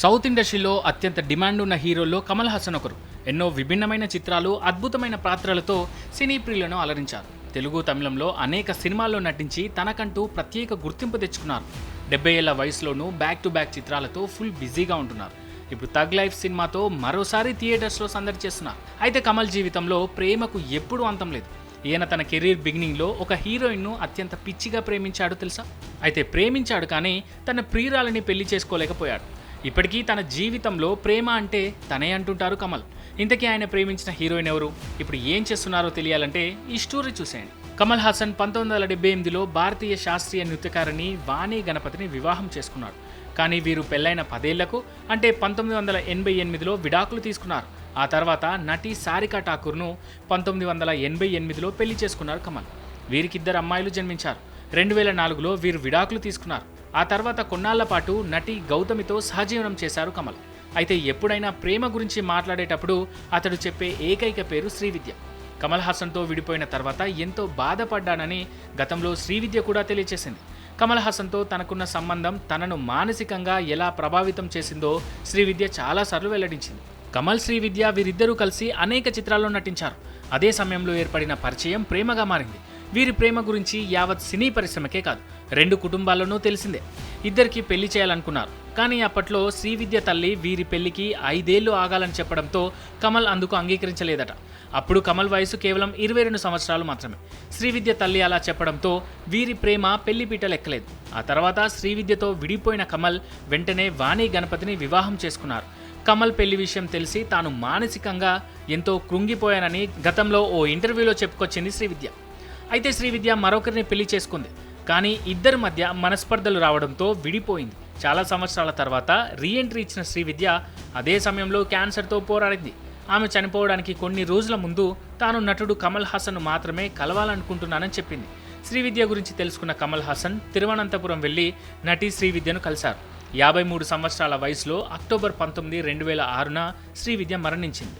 South ఇండస్ట్రీలో అత్యంత demand ఉన్న హీరోల్లో కమల్ హాసన్ ఒకరు. ఎన్నో విభిన్నమైన చిత్రాలు అద్భుతమైన పాత్రలతో సినీ ప్రియులను అలరించారు. తెలుగు తమిళంలో అనేక సినిమాల్లో నటించి తనకంటూ ప్రత్యేక గుర్తింపు తెచ్చుకున్నారు. డెబ్బై ఏళ్ళ వయసులోనూ బ్యాక్ టు బ్యాక్ చిత్రాలతో ఫుల్ బిజీగా ఉంటున్నారు. ఇప్పుడు తగ్ లైఫ్ సినిమాతో మరోసారి థియేటర్స్లో సందడి చేస్తున్నారు. అయితే కమల్ జీవితంలో ప్రేమకు ఎప్పుడూ అంతం లేదు. ఈయన తన కెరీర్ బిగినింగ్లో ఒక హీరోయిన్ను అత్యంత పిచ్చిగా ప్రేమించాడు తెలుసా? అయితే ప్రేమించాడు కానీ తన ప్రియురాలని పెళ్ళి చేసుకోలేకపోయాడు. ఇప్పటికీ తన జీవితంలో ప్రేమ అంటే తనే అంటుంటారు కమల్. ఇంతకీ ఆయన ప్రేమించిన హీరోయిన్ ఎవరు? ఇప్పుడు ఏం చేస్తున్నారో తెలియాలంటే ఈ స్టోరీ చూసేయండి. కమల్ హాసన్ పంతొమ్మిది వందల డెబ్బై ఎనిమిదిలో భారతీయ శాస్త్రీయ నృత్యకారిణి వాణి గణపతిని వివాహం చేసుకున్నాడు. కానీ వీరు పెళ్ళైన పదేళ్ళకు అంటే పంతొమ్మిది వందల ఎనభై ఎనిమిదిలో విడాకులు తీసుకున్నారు. ఆ తర్వాత నటి సారికా ఠాకూర్ను పంతొమ్మిది వందల ఎనభై ఎనిమిదిలో పెళ్ళి చేసుకున్నారు కమల్. వీరికిద్దరు అమ్మాయిలు జన్మించారు. రెండు వేల నాలుగులో వీరు విడాకులు తీసుకున్నారు. ఆ తర్వాత కొన్నాళ్ళ పాటు నటి గౌతమితో సహజీవనం చేశారు కమల్. అయితే ఎప్పుడైనా ప్రేమ గురించి మాట్లాడేటప్పుడు అతడు చెప్పే ఏకైక పేరు శ్రీవిద్య. కమల్ హాసన్తో విడిపోయిన తర్వాత ఎంతో బాధపడ్డానని గతంలో శ్రీవిద్య కూడా తెలియచేసింది. కమల్ హాసన్తో తనకున్న సంబంధం తనను మానసికంగా ఎలా ప్రభావితం చేసిందో శ్రీవిద్య చాలాసార్లు వెల్లడించింది. కమల్ శ్రీవిద్య వీరిద్దరూ కలిసి అనేక చిత్రాల్లో నటించారు. అదే సమయంలో ఏర్పడిన పరిచయం ప్రేమగా మారింది. వీరి ప్రేమ గురించి యావత్ సినీ పరిశ్రమకే కాదు రెండు కుటుంబాల్లోనూ తెలిసిందే. ఇద్దరికి పెళ్ళి చేయాలనుకున్నారు. కానీ అప్పట్లో శ్రీవిద్య తల్లి వీరి పెళ్ళికి ఐదేళ్ళు ఆగాలని చెప్పడంతో కమల్ అందుకు అంగీకరించలేదట. అప్పుడు కమల్ వయసు కేవలం ఇరవై రెండు సంవత్సరాలు మాత్రమే. శ్రీవిద్య తల్లి అలా చెప్పడంతో వీరి ప్రేమ పెళ్ళిపీట లెక్కలేదు. ఆ తర్వాత శ్రీవిద్యతో విడిపోయిన కమల్ వెంటనే వాణి గణపతిని వివాహం చేసుకున్నారు. కమల్ పెళ్ళి విషయం తెలిసి తాను మానసికంగా ఎంతో కృంగిపోయానని గతంలో ఓ ఇంటర్వ్యూలో చెప్పుకొచ్చింది శ్రీవిద్య అయితే శ్రీవిద్య మరొకరిని పెళ్ళి చేసుకుంది. కానీ ఇద్దరి మధ్య మనస్పర్ధలు రావడంతో విడిపోయింది. చాలా సంవత్సరాల తర్వాత రీఎంట్రీ ఇచ్చిన శ్రీవిద్య అదే సమయంలో క్యాన్సర్తో పోరాడింది. ఆమె చనిపోవడానికి కొన్ని రోజుల ముందు తాను నటుడు కమల్ హాసన్ను మాత్రమే కలవాలనుకుంటున్నానని చెప్పింది. శ్రీవిద్య గురించి తెలుసుకున్న కమల్ హాసన్ తిరువనంతపురం వెళ్ళి నటి శ్రీవిద్యను కలిశారు. యాభై మూడు సంవత్సరాల వయసులో అక్టోబర్ పంతొమ్మిది రెండు వేల ఆరున శ్రీవిద్య మరణించింది.